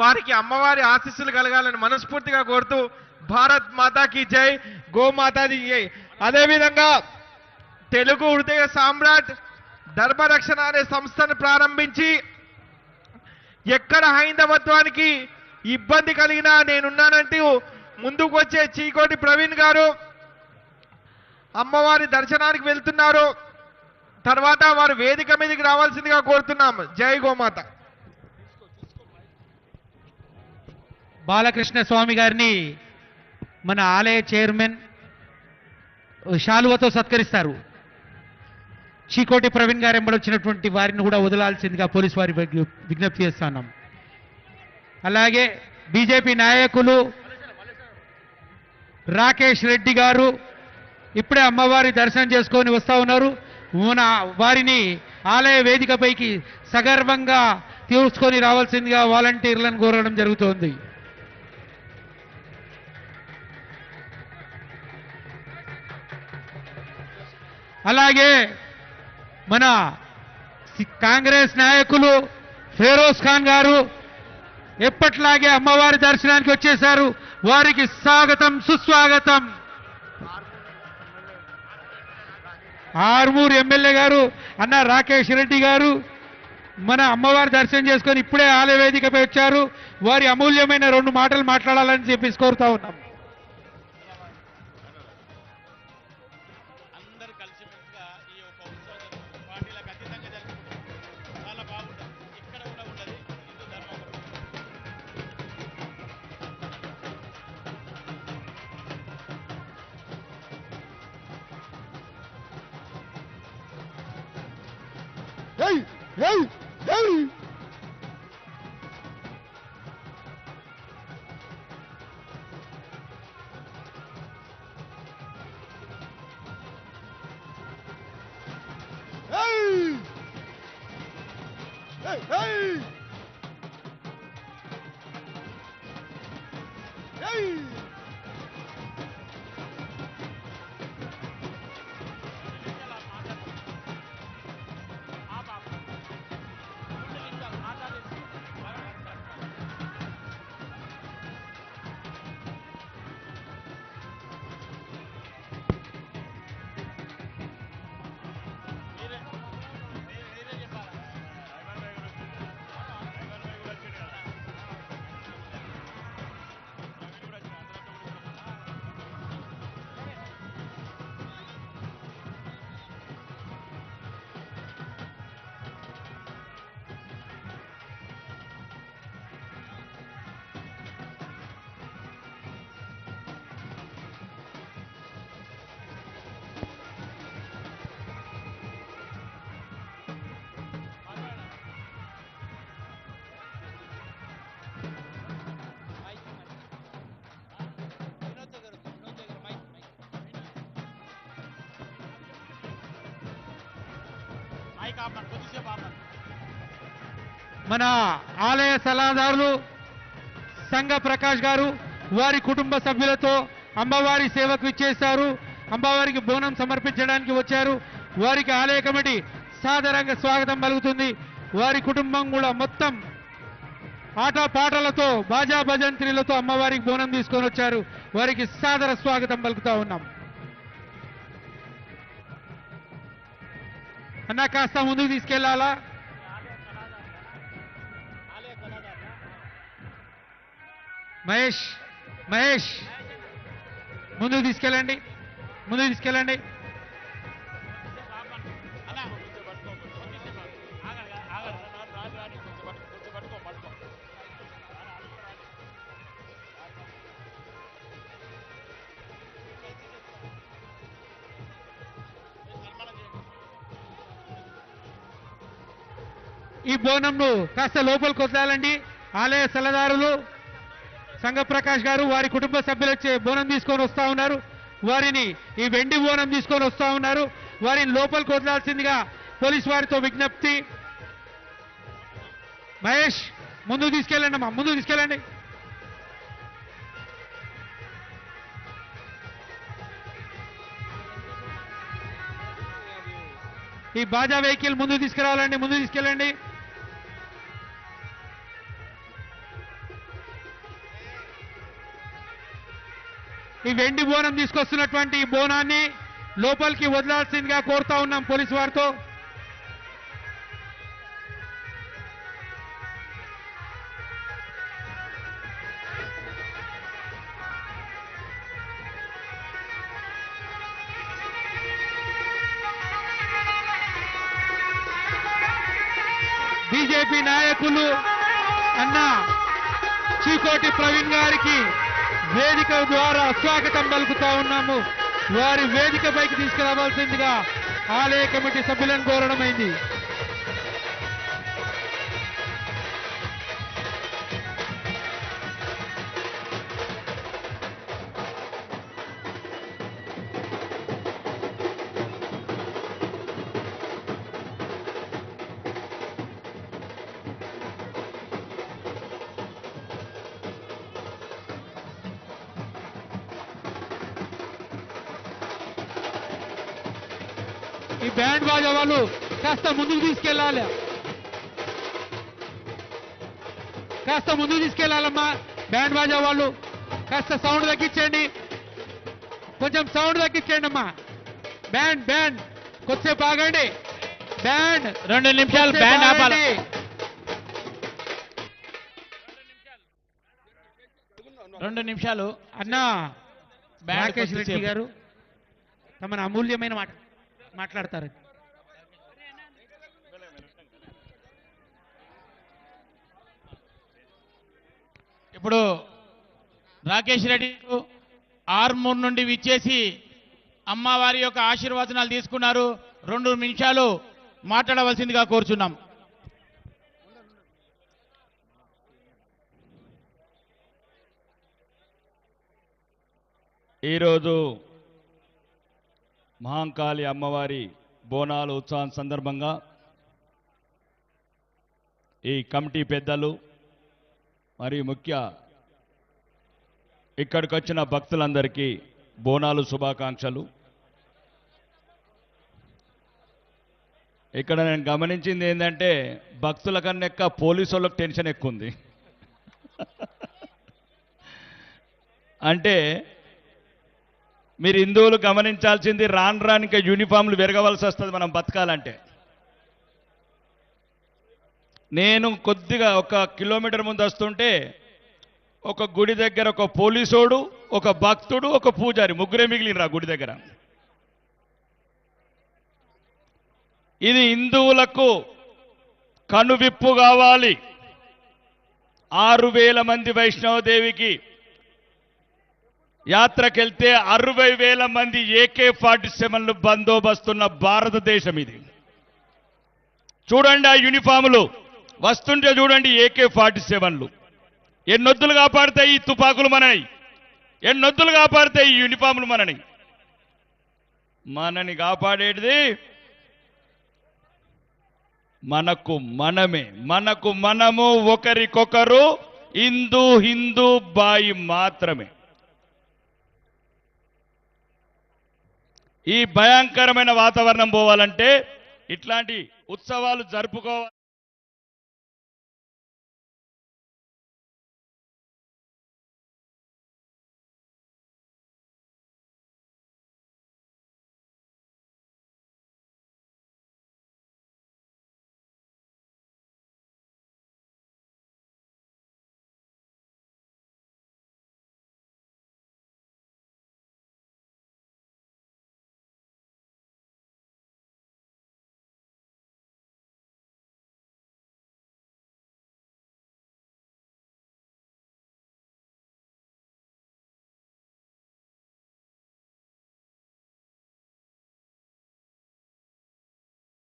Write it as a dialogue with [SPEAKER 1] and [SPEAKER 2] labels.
[SPEAKER 1] వారికి అమ్మవారి ఆశీస్సులు కలగాలని మనస్ఫూర్తిగా కోరుతూ భారత్ మాతాకి జై గోమాతాది జై. అదేవిధంగా తెలుగు హృదయ సామ్రాట్ ధర్మరక్షణ అనే సంస్థను ప్రారంభించి ఎక్కడ హైందవత్వానికి ఇబ్బంది కలిగినా నేనున్నానంటూ ముందుకు వచ్చే చీకోటి ప్రవీణ్ గారు అమ్మవారి దర్శనానికి వెళ్తున్నారు. తర్వాత వారు వేదిక మీదకి రావాల్సిందిగా కోరుతున్నాం జై గోమాత.
[SPEAKER 2] బాలకృష్ణ స్వామి గారిని మన ఆలయ చైర్మన్ శాలువతో సత్కరిస్తారు. చీకోటి ప్రవీణ్ గారు ఎంబడొచ్చినటువంటి వారిని కూడా వదలాల్సిందిగా పోలీసు వారి విజ్ఞప్తి చేస్తున్నాం అలాగే బీజేపీ నాయకులు రాకేష్ రెడ్డి గారు ఇప్పుడే అమ్మవారి దర్శనం చేసుకొని వస్తా ఉన్నారు. మన వారిని ఆలయ వేదికపైకి సగర్వంగా తీసుకొని రావాల్సిందిగా వాలంటీర్లను కోరడం జరుగుతోంది. అలాగే మన కాంగ్రెస్ నాయకులు ఫెరోజ్ ఖాన్ గారు ఎప్పట్లాగే అమ్మవారి దర్శనానికి వచ్చేశారు. వారికి స్వాగతం సుస్వాగతం. ఆర్మూరు ఎమ్మెల్యే గారు అన్న రాకేష్ రెడ్డి గారు మన అమ్మవారి దర్శనం చేసుకొని ఇప్పుడే ఆలయ వేదికపై వచ్చారు. వారి అమూల్యమైన రెండు మాటలు మాట్లాడాలని చెప్పేసి కోరుతా ఉన్నాం.
[SPEAKER 3] మీరే
[SPEAKER 2] మన ఆలయ సలహాదారులు సంఘ ప్రకాష్ గారు వారి కుటుంబ సభ్యులతో అమ్మవారి సేవకు ఇచ్చేశారు. అమ్మవారికి బోనం సమర్పించడానికి వచ్చారు. వారికి ఆలయ కమిటీ సాదరంగా స్వాగతం పలుకుతుంది. వారి కుటుంబం కూడా మొత్తం ఆట పాటలతో బాజా భజంత్రిలతో అమ్మవారికి బోనం తీసుకొని వచ్చారు. వారికి సాదర స్వాగతం పలుకుతా ఉన్నాం. అన్న కాస్త ముందుకు
[SPEAKER 3] తీసుకెళ్ళాలా
[SPEAKER 2] మహేష్ మహేష్. ముందుకు తీసుకెళ్ళండి ముందుకు తీసుకెళ్ళండి. ఈ బోనంను కాస్త లోపలికి వదలాలండి ఆలయ సలదారులు సంగప్రకాష్ గారు వారి కుటుంబ సభ్యులు వచ్చే బోనం తీసుకొని వస్తా ఉన్నారు. వారిని ఈ వెండి బోనం తీసుకొని వస్తా ఉన్నారు. వారిని లోపలికి వదలాల్సిందిగా పోలీస్ వారితో విజ్ఞప్తి. మహేష్ ముందుకు తీసుకెళ్ళండి అమ్మా ముందుకు తీసుకెళ్ళండి. ఈ బాజా వెహికల్ ముందు తీసుకురావాలండి ముందు తీసుకెళ్ళండి. ఈ వెండి బోనం తీసుకొస్తున్నటువంటి ఈ బోనాన్ని లోపలికి వదలాల్సిందిగా కోరుతా ఉన్నాం పోలీసు వారితో. బీజేపీ నాయకులు అన్న చీకోటి ప్రవీణ్ గారికి వేదిక ద్వారా స్వాగతం పలుకుతా ఉన్నాము. వారి వేదికపైకి తీసుకురావాల్సిందిగా ఆలయ కమిటీ సభ్యులను కోరడమైంది. ఈ బ్యాండ్ బాజా వాళ్ళు కాస్త ముందుకు తీసుకెళ్ళాలి. కాస్త ముందుకు తీసుకెళ్ళాలమ్మా. బ్యాండ్ బాజా వాళ్ళు కాస్త సౌండ్ తగ్గించండి. కొంచెం సౌండ్ తగ్గించండి అమ్మా. Band band. కొద్దిసేపు ఆగండి. బ్యాండ్.
[SPEAKER 3] రెండు నిమిషాలు బ్యాండ్ ఆపాలి. రెండు నిమిషాలు.
[SPEAKER 2] అన్న
[SPEAKER 3] బ్యాండ్.
[SPEAKER 2] గారు తమను అమూల్యమైన మాట. మాట్లాడతారు
[SPEAKER 3] ఇప్పుడు రాకేష్ రెడ్డి గారు ఆర్మూర్ నుండి విచ్చేసి అమ్మవారి యొక్క ఆశీర్వచనాలు తీసుకున్నారు. రెండు నిమిషాలు మాట్లాడవలసిందిగా కోరుచున్నాం.
[SPEAKER 4] ఈరోజు మహాంకాళి అమ్మవారి బోనాలు ఉత్సవం సందర్భంగా ఈ కమిటీ పెద్దలు మరియు ముఖ్య ఇక్కడికి వచ్చిన భక్తులందరికీ బోనాలు శుభాకాంక్షలు. ఇక్కడ నేను గమనించింది ఏంటంటే భక్తుల కన్నా ఎక్కువ పోలీసు వాళ్ళకి టెన్షన్ ఎక్కువ ఉంది అంటే మీరు హిందువులు గమనించాల్సింది రాను రానిక యూనిఫామ్లు పెరగవలసి వస్తుంది మనం బతకాలంటే. నేను కొద్దిగా ఒక కిలోమీటర్ ముందు వస్తుంటే ఒక గుడి దగ్గర ఒక పోలీసోడు ఒక భక్తుడు ఒక పూజారి ముగ్గురే మిగిలినరా గుడి దగ్గర. ఇది హిందువులకు కనువిప్పు కావాలి. ఆరు వేల మంది వైష్ణవదేవికి యాత్రకెళ్తే అరవై వేల మంది ఏకే ఫార్టీ సెవెన్లు బందోబస్తున్న భారతదేశం ఇది. చూడండి ఆ యూనిఫాములు. వస్తుంటే చూడండి ఏకే ఫార్టీ సెవెన్లు. ఎన్నొద్దులు కాపాడుతాయి ఈ తుపాకులు మనని? ఎన్నొద్దులు కాపాడుతాయి ఈ యూనిఫాములు మనని? మనని కాపాడేటిది మనకు మనమే. మనకు మనము ఒకరికొకరు హిందూ హిందూ బాయి మాత్రమే. ఈ భయంకరమైన వాతావరణం పోవాలంటే ఇట్లాంటి ఉత్సవాలు జరుపుకోవాలి.